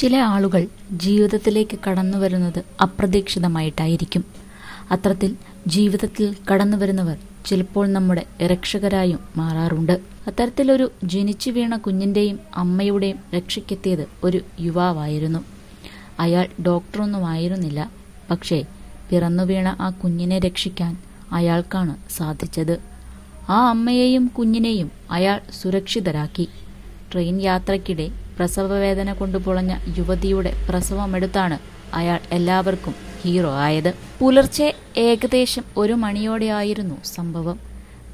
ചില ആളുകൾ ജീവിതത്തിലേക്ക് കടന്നു വരുന്നത് അപ്രതീക്ഷിതമായിട്ടായിരിക്കും. അത്തരത്തിൽ ജീവിതത്തിൽ കടന്നു വരുന്നവർ ചിലപ്പോൾ നമ്മുടെ രക്ഷകരായും മാറാറുണ്ട്. അത്തരത്തിലൊരു ജനിച്ചു വീണ കുഞ്ഞിന്റെയും അമ്മയുടെയും രക്ഷയ്ക്കെത്തിയത് ഒരു യുവാവായിരുന്നു. അയാൾ ഡോക്ടറൊന്നും ആയിരുന്നില്ല. പക്ഷേ പിറന്നു വീണ ആ കുഞ്ഞിനെ രക്ഷിക്കാൻ അയാൾക്കാണ് സാധിച്ചത്. ആ അമ്മയെയും കുഞ്ഞിനെയും അയാൾ സുരക്ഷിതരാക്കി. ട്രെയിൻ യാത്രയ്ക്കിടെ പ്രസവവേദന കൊണ്ട് പൊളഞ്ഞ യുവതിയുടെ പ്രസവമെടുത്താണ് അയാൾ എല്ലാവർക്കും ഹീറോ ആയത്. പുലർച്ചെ ഏകദേശം ഒരു മണിയോടെയായിരുന്നു സംഭവം.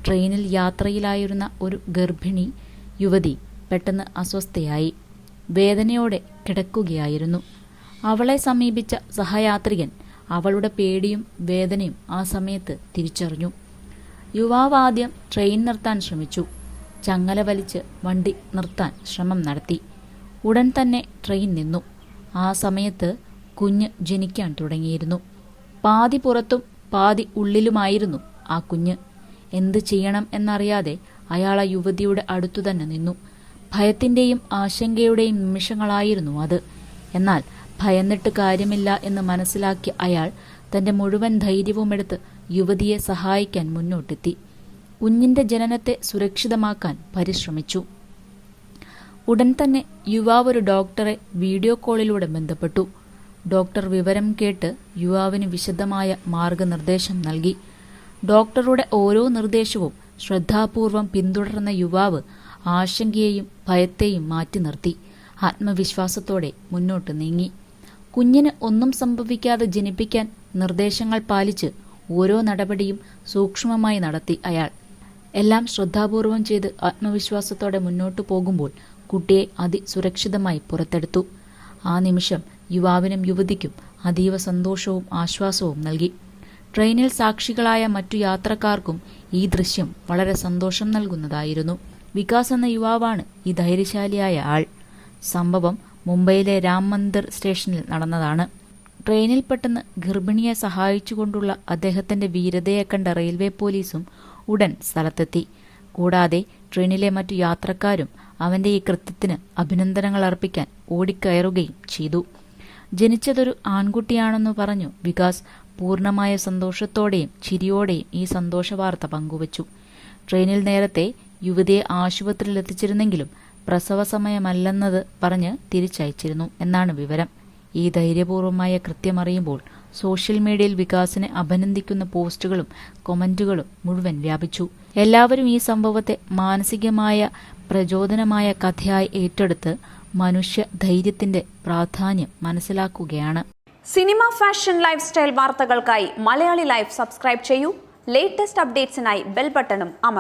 ട്രെയിനിൽ യാത്രയിലായിരുന്ന ഒരു ഗർഭിണി യുവതി പെട്ടെന്ന് അസ്വസ്ഥയായി. വേദനയോടെ കിടക്കുകയായിരുന്നു. അവളെ സമീപിച്ച സഹയാത്രികൻ അവളുടെ പേടിയും വേദനയും ആ സമയത്ത് തിരിച്ചറിഞ്ഞു. യുവാവ് ആദ്യം ട്രെയിൻ നിർത്താൻ ശ്രമിച്ചു. ചങ്ങല വലിച്ച് വണ്ടി നിർത്താൻ ശ്രമം നടത്തി. ഉടൻ തന്നെ ട്രെയിൻ നിന്നു. ആ സമയത്ത് കുഞ്ഞ് ജനിക്കാൻ തുടങ്ങിയിരുന്നു. പാതി പുറത്തും പാതി ഉള്ളിലുമായിരുന്നു ആ കുഞ്ഞ്. എന്ത് ചെയ്യണം എന്നറിയാതെ അയാൾ ആ യുവതിയുടെ അടുത്തു തന്നെ നിന്നു. ഭയത്തിന്റെയും ആശങ്കയുടെയും നിമിഷങ്ങളായിരുന്നു അത്. എന്നാൽ ഭയന്നിട്ട് കാര്യമില്ല എന്ന് മനസ്സിലാക്കിയ അയാൾ തന്റെ മുഴുവൻ ധൈര്യവും ധൈര്യവുമെടുത്ത് യുവതിയെ സഹായിക്കാൻ മുന്നോട്ടെത്തി. കുഞ്ഞിന്റെ ജനനത്തെ സുരക്ഷിതമാക്കാൻ പരിശ്രമിച്ചു. ഉടൻ തന്നെ യുവാവ് ഒരു ഡോക്ടറെ വീഡിയോ കോളിലൂടെ ബന്ധപ്പെട്ടു. ഡോക്ടർ വിവരം കേട്ട് യുവാവിന് വിശദമായ മാർഗനിർദ്ദേശം നൽകി. ഡോക്ടറുടെ ഓരോ നിർദ്ദേശവും ശ്രദ്ധാപൂർവം പിന്തുടർന്ന യുവാവ് ആശങ്കയെയും ഭയത്തെയും മാറ്റി നിർത്തി. ആത്മവിശ്വാസത്തോടെ മുന്നോട്ട് നീങ്ങി. കുഞ്ഞിന് ഒന്നും സംഭവിക്കാതെ ജനിപ്പിക്കാൻ നിർദ്ദേശങ്ങൾ പാലിച്ച് ഓരോ നടപടിയും സൂക്ഷ്മമായി നടത്തി അയാൾ. എല്ലാം ശ്രദ്ധാപൂർവം ചെയ്ത് ആത്മവിശ്വാസത്തോടെ മുന്നോട്ടു പോകുമ്പോൾ കുട്ടിയെ അതിസുരക്ഷിതമായി പുറത്തെടുത്തു. ആ നിമിഷം യുവാവിനും യുവതിക്കും അതീവ സന്തോഷവും ആശ്വാസവും നൽകി. ട്രെയിനിൽ സാക്ഷികളായ മറ്റു യാത്രക്കാർക്കും ഈ ദൃശ്യം വളരെ സന്തോഷം നൽകുന്നതായിരുന്നു. വികാസ് എന്ന യുവാവാണ് ഈ ധൈര്യശാലിയായ ആൾ. സംഭവം മുംബൈയിലെ രാം മന്ദിർ സ്റ്റേഷനിൽ നടന്നതാണ്. ട്രെയിനിൽ പെട്ടെന്ന് ഗർഭിണിയെ സഹായിച്ചുകൊണ്ടുള്ള അദ്ദേഹത്തിന്റെ വീരതയെ കണ്ട റെയിൽവേ പോലീസും ഉടൻ സ്ഥലത്തെത്തി. കൂടാതെ ട്രെയിനിലെ മറ്റു യാത്രക്കാരും അവന്റെ ഈ കൃത്യത്തിന് അഭിനന്ദനങ്ങൾ അർപ്പിക്കാൻ ഓടിക്കയറുകയും ചെയ്തു. ജനിച്ചതൊരു ആൺകുട്ടിയാണെന്ന് പറഞ്ഞു വികാസ് പൂർണമായ സന്തോഷത്തോടെയും ചിരിയോടെയും ഈ സന്തോഷ വാർത്ത പങ്കുവച്ചു. ട്രെയിനിൽ നേരത്തെ യുവതിയെ ആശുപത്രിയിൽ എത്തിച്ചിരുന്നെങ്കിലും പ്രസവ സമയമല്ലെന്നത് പറഞ്ഞ് തിരിച്ചയച്ചിരുന്നു എന്നാണ് വിവരം. ഈ ധൈര്യപൂർവമായ കൃത്യമറിയുമ്പോൾ സോഷ്യൽ മീഡിയയിൽ വികാസിനെ അഭിനന്ദിക്കുന്ന പോസ്റ്റുകളും കൊമന്റുകളും മുഴുവൻ വ്യാപിച്ചു. എല്ലാവരും ഈ സംഭവത്തെ മാനസികമായ പ്രചോദനമായ കഥയായി ഏറ്റെടുത്ത് മനുഷ്യ ധൈര്യത്തിന്റെ പ്രാധാന്യം മനസ്സിലാക്കുകയാണ്. സിനിമ ഫാഷൻ ലൈഫ് സ്റ്റൈൽ വാർത്തകൾക്കായി മലയാളി ലൈഫ് സബ്സ്ക്രൈബ് ചെയ്യൂ. ലേറ്റസ്റ്റ് അപ്ഡേറ്റ്സിനായി ബെൽ ബട്ടണും അമർ